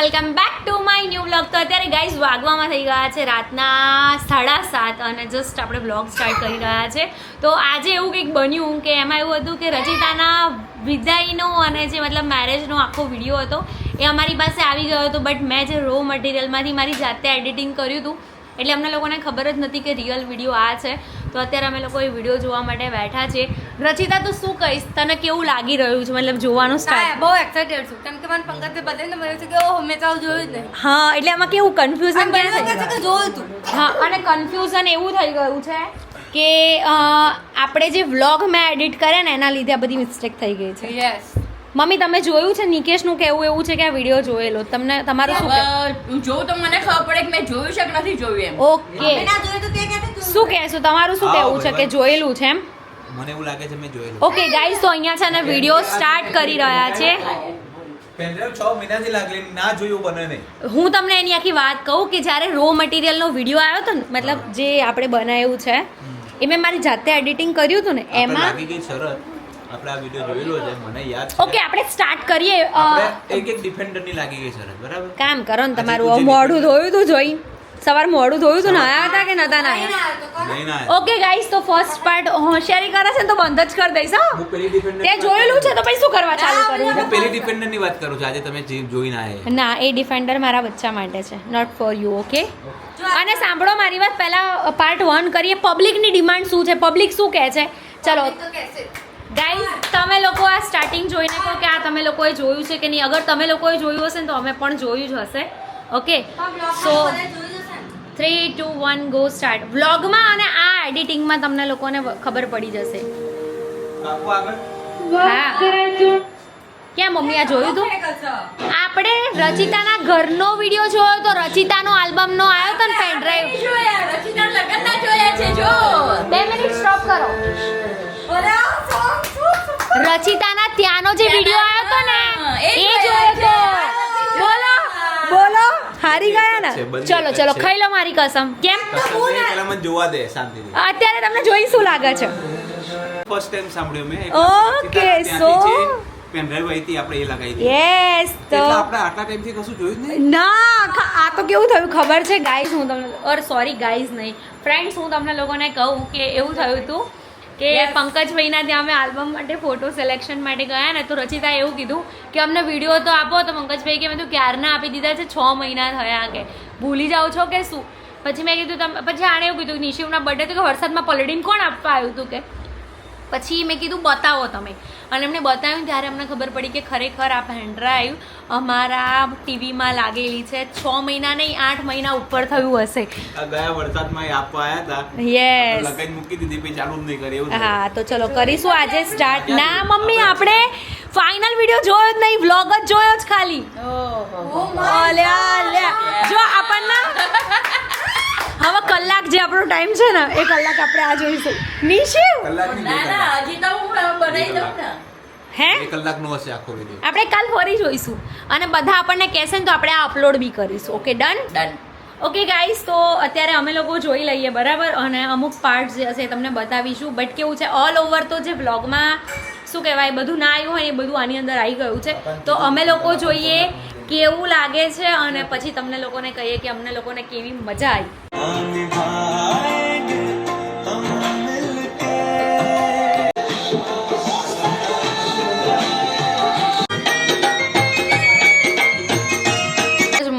Welcome back to my new blog. તો અત્યારે guys વાગવામાં થઈ ગયા છે રાતના સાડા સાત અને જસ્ટ આપણે બ્લોગ સ્ટાર્ટ કરી રહ્યા છે. તો આજે એવું કંઈક બન્યું કે એમાં એવું હતું કે રચિતાના વિદાયનો અને જે મતલબ મેરેજનો આખો વીડિયો હતો એ અમારી પાસે આવી ગયો હતો બટ મેં જે રો મટીરિયલમાંથી મારી જાતે એડિટિંગ કર્યું હતું. એટલે અમને લોકોને ખબર જ નથી કે રિયલ વીડિયો આ છે. તો અત્યારે અમે લોકો એ વીડિયો જોવા માટે બેઠા છે રચિતા તું શું કહીશ? તને કેવું લાગી રહ્યું છે? મતલબ જોવાનું સ્ટાર્ટ બહુ એક્સાઇટેડ છું. કેમ કે મને પંકજે બતાવીને મને છે કે ઓહ મેં તો જોયું જ નહીં. હા એટલે આમાં કેવું કન્ફ્યુઝન કે જોયું તું. હા અને કન્ફ્યુઝન એવું થઈ ગયું છે કે આપણે જે વ્લોગ મેં એડિટ કર્યા ને એના લીધે આ બધી મિસ્ટેક થઈ ગઈ છે. યસ મમ્મી તમે જોયું છે? નિકેશનું કેવું એવું છે કે આ વીડિયો જોયેલો? તમને તમારું શું કહેવું? જોઉં તો મને ખબર પડે કે મેં જોયું છે કે નથી જોયું એમ. ઓકે ના શું કહેશો? તમારું શું કહેવું છે કે જોયેલું છે એમ? મને એવું લાગે છે મેં જોયેલું. ઓકે ગાઈઝ તો અહીંયા છે ને વીડિયો સ્ટાર્ટ કરી રહ્યા છે. પેનડ્રાઈવ છ મહિનાથી લાગેલી ના જોયું બને નહીં. હું તમને એની આખી વાત કહું કે જ્યારે રો મટીરિયલનો વીડિયો આવ્યો હતો ને મતલબ જે આપણે બનાવ્યું છે એ મેં મારી જાતે એડિટિંગ કર્યું હતું ને એમાં લાગી ગઈ શરત. આપણે આ વીડિયો જોયેલો છે મને યાદ છે. ઓકે આપણે સ્ટાર્ટ કરીએ એક એક ડિફેન્ડરની લાગી ગઈ સરસ બરાબર? કામ કરો ને તમારું મોઢું ધોયું તું જોઈ. સવાર મોડું ધોયું તો નાયા હતા કે નતા નાયા નહીં ઓકે ગાઈસ તો ફર્સ્ટ પાર્ટ હોશિયારી કરે છે ને તો બંધ જ કરી દઈશ હો. તે જોયેલું છે તો પછી શું કરવા ચાલુ કરું? હું પેલી ડિફેન્ડરની વાત કરું છું. આજે તમે જોઈ ના આયા. ના એ ડિફેન્ડર મારા બચ્ચા માટે છે નોટ ફોર યુ ઓકે અને સાંભળો મારી વાત પહેલા પાર્ટ વન કરીએ. પબ્લિકની ડિમાન્ડ શું છે? પબ્લિક શું કહે છે? ચલો. ગાઈઝ તમે લોકો આ સ્ટાર્ટિંગ જોઈને કહો કે આ તમે લોકોએ જોયું છે કે નહીં? અગર તમે લોકોએ જોયું હશે ને તો અમે પણ જોયું જ હશે okay so three two one go start વ્લોગમાં અને આ એડિટિંગમાં તમને લોકોને ખબર પડી જશે. ક્યાં મમ્મી આ જોયું તું? આપણે રચિતાના ઘરનો વીડિયો જોયો તો રચિતાનો આલ્બમનો આવ્યો તો ને પેન ડ્રાઈવ બે મિનિટ સ્ટોપ કરો. રચિતાના ત્યાંનો જે વીડિયો આવ્યો તો ને એ જોયો તો. બોલો. બોલો. હારી ગયા ને? ચલો ચલો ખાઈ લો મારી કસમ. કેમ? પહેલા મને જોવા દે શાંતિથી. અત્યારે તમને જોઈ શું લાગે છે? ફર્સ્ટ ટાઈમ સાંભળ્યો મેં ઓકે Okay, ત્યાંથી so- જે પેનડ્રાઈવ આવી હતી આપણે એ લગાવી યસ તો આપણે આટલા ટાઈમથી કશું જોયું જ નહીં? ના ખ- આ તો કેવું થયું? ખબર છે? ગાઈઝ હું તમને ઓર સોરી ગાઈઝ નહીં. ફ્રેન્ડ્સ હું તમને લોકોને કહું કે એવું થયું હતું કે પંકજભાઈના ત્યાં અમે આલ્બમ માટે ફોટો સિલેક્શન માટે ગયા ને તો રચિતા એવું કીધું કે અમને વીડિયો તો આપો. તો પંકજભાઈ કે મેં તો ક્યારના આપી દીધા છે? છ મહિના થયા કે. ભૂલી જાઓ છો કે શું? પછી મેં કીધું તમે પછી આણે એવું કીધું નિશિવના બર્થડે તો કે વરસાદમાં પલડીને કોણ આપવા આવ્યું હતું કે? પછી મેં કીધું બતાવો તમે. અને એમને બતાવ્યું ત્યારે અમને ખબર પડી કે ખરેખર આ પેન ડ્રાઈવ અમારા ટીવીમાં લાગેલી છે. છ મહિના નહીં આઠ મહિના ઉપર થયું હશે. ગયા વરસાદમાં આપવા આવ્યા હતા. યસ લગાઈ મૂકી દીધી પછી ચાલુ નહીં કરી એવું હા તો ચલો કરીશું આજે સ્ટાર્ટ ના મમ્મી આપણે ફાઇનલ વીડિયો જોયો જ નહીં વ્લોગ જ જોયો જ ખાલી. અલ્યા, અલ્યા. જો આપણને જે આપણો ટાઈમ છે ને એ કલાક આપણે આ જોઈશું. નિશિવ કલાકની ના ના કલાક. હજી તો હું બનાવી દઉં ને. હે? કલાકનો હશે આખો વિડિયો આપણે કાલ ફરી જોઈશું. અને બધા આપણને કહેશે ને તો આપણે આ અપલોડ બી કરીશું. Okay done done okay guys તો અત્યારે અમે લોકો જોઈ લઈએ બરાબર? અને અમુક પાર્ટ જે હશે એ તમને બતાવીશું. બટ કેવું છે ઓલ ઓવર તો જે વ્લોગમાં શું કહેવાય બધું ના આવ્યું હોય એ બધું આની અંદર આવી ગયું છે. તો અમે લોકો જોઈએ કેવું લાગે છે અને પછી તમને લોકોને કહીએ કે અમને લોકોને કેવી મજા આવી.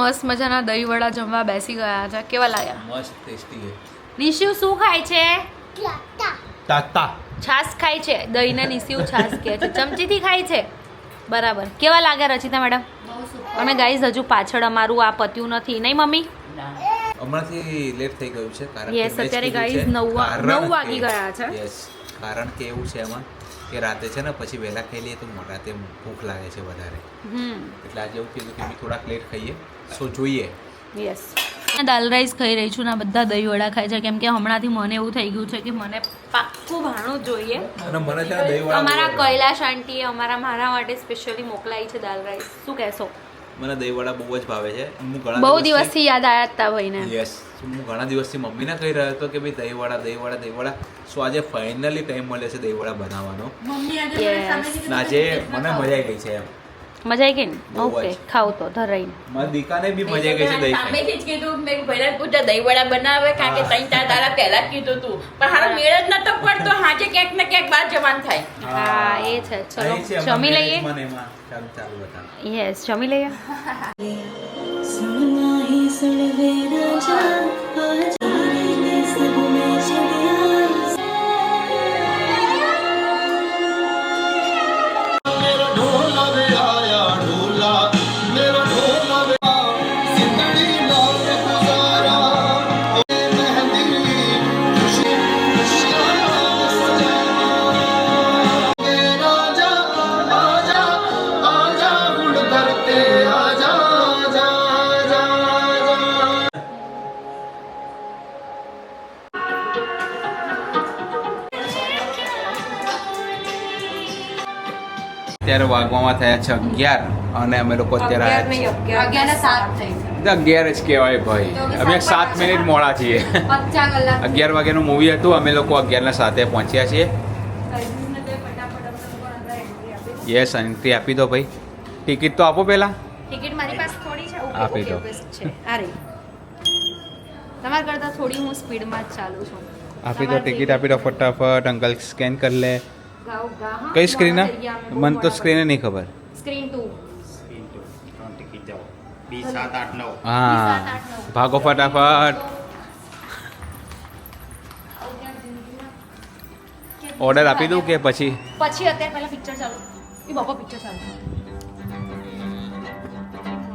મસ્ત મજાના દહીં વડા જમવા બેસી ગયા છે કેવા લાગ્યા મસ્ત ટેસ્ટી છે નિશિવ શું ખાય છે? તાતા છાશ ખાય છે? દહીં ને નિશિવ છાશ કહે છે. ચમચીથી ખાય છે? બરાબર. કેવા લાગ્યા રચિતા મેડમ? અમે ગાઈઝ હજુ પાછળ અમારું આ પત્યું નથી. નહીં મમ્મી? હમણાંથી લેટ થઈ ગયું છે કારણ કે match અત્યારે ગાઈઝ. નવ નવ વાગી ગયા છે. યસ કારણ કે એવું છે એમાં કે રાતે છે ને પછી વહેલા ખાઈ લઈએ તો રાતે ભૂખ લાગે છે વધારે. એટલે આજે એવું કીધું કે થોડાક લેટ ખાઈએ. સો જોઈએ. યસ દાલ રાઈસ ખાઈ રહી છું ને બધા દહીં વડા ખાય છે. કેમ કે હમણાંથી મને એવું થઈ ગયું છે કે મને પાક્કું ભાણું જોઈએ. અને મને અમારા કૈલાશ આંટીએ અમારા મારા માટે સ્પેશિયલી મોકલાઈ છે દાલ રાઈસ શું કહેશો? મને દહીં વડા બહુ જ ભાવે છે. હું ઘણા બહુ દિવસથી યાદ આવ્યા હતા ભાઈને. યસ હું ઘણા દિવસથી મમ્મીને કહી રહ્યો હતો કે ભાઈ દહીં વડા દહીં વડા દહીં વડા સો આજે ફાઇનલી ટાઈમ મળે છે દહીં વડા બનાવવાનો આજે મને મજા આવી ગઈ છે એમ. મજા આવી ગઈ ને? ઓકે ખાવ તો ધરાઈને મારા દીકાને બી મજા આવી ગઈ છે દહીં સામે સામેથી જ કીધું મેં પહેલા પૂછા દહીં વડા બનાવે કારણ કે ત્રણ ચાર દાડા પહેલા જ કીધું તું. પણ હારો મેળ જ નતો પડતો હાજે ક્યાંક ને ક્યાંક બહાર જવાનું થાય. હા. એ છે. ચલો જમી લઈએ. ચાલુ ચાલુ બતા યસ જમી લઈએ? ਮੇਰਾ અત્યારે વાગવામાં થયા છે અગિયાર અને અમે લોકો અત્યારે અગિયાર જ કહેવાય ભાઈ. અમે સાત મિનિટ મોડા છીએ. અગિયાર વાગ્યાનું મૂવી હતું અમે લોકો અગિયારના સાતે પહોંચ્યા છીએ. યસ એન્ટ્રી આપી દો ભાઈ. ટિકિટ તો આપો પહેલાં. ટિકિટ મારી પાસે થોડી છે આપી દો. તમારા કરતાં થોડી હું સ્પીડમાં જ ચાલુ છું. આપી દો ટિકિટ આપી દો ફટાફટ અંકલ સ્કેન કરી લે. કઈ સ્ક્રીન મોડા થઈ ગયા અમે, મને તો બહુ સ્ક્રીને નહીં ખબર સ્ક્રીન ટુ બી સાત આઠ નવ હા ભાગો ફટાફટ ઓર્ડર આપી દઉં કે પછી પછી અત્યારે પહેલા પિક્ચર ચાલુ એ બાપા પિક્ચર ચાલુ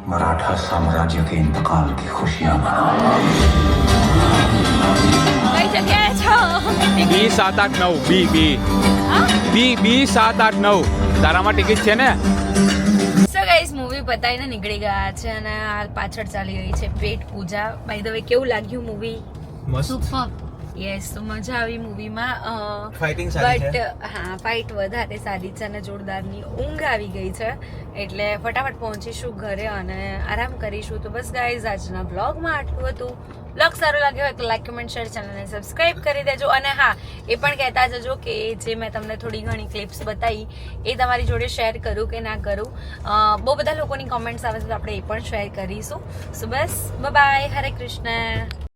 मराठा साम्राज्य के इंतकाल की खुशियां मनाओ કઈ જગ્યાએ છો? બી સાત આઠ નવ બી બી. બી બી સાત આઠ નવ. તારામાં ટિકિટ છે ને? સો મૂવી પતાવીને નીકળી ગયા છે અને હાલ પાછળ ચાલી રહી છે પેટ પૂજા. બાય ધ વે કેવું લાગ્યું મૂવી સુપર યસ તો મજા આવી મૂવીમાં ફાઇટિંગ બટ હા ફાઇટ વધારે સારી છે અને જોરદારની ઊંઘ આવી ગઈ છે. એટલે ફટાફટ પહોંચીશું ઘરે અને આરામ કરીશું. તો બસ ગાઈઝ આજના બ્લોગમાં આટલું હતું. બ્લોગ સારો લાગ્યો હોય તો લાઈક કમેન્ટ શેર ચેનલને સબસ્ક્રાઇબ કરી દેજો. અને હા, એ પણ કહેતા જજો કે જે મેં તમને થોડી ઘણી ક્લિપ્સ બતાવી, એ તમારી જોડે શેર કરું કે ના કરું. બહુ બધા લોકોની કોમેન્ટ્સ આવે છે તો આપણે એ પણ શેર કરીશું. સો બસ બાય હરે કૃષ્ણ.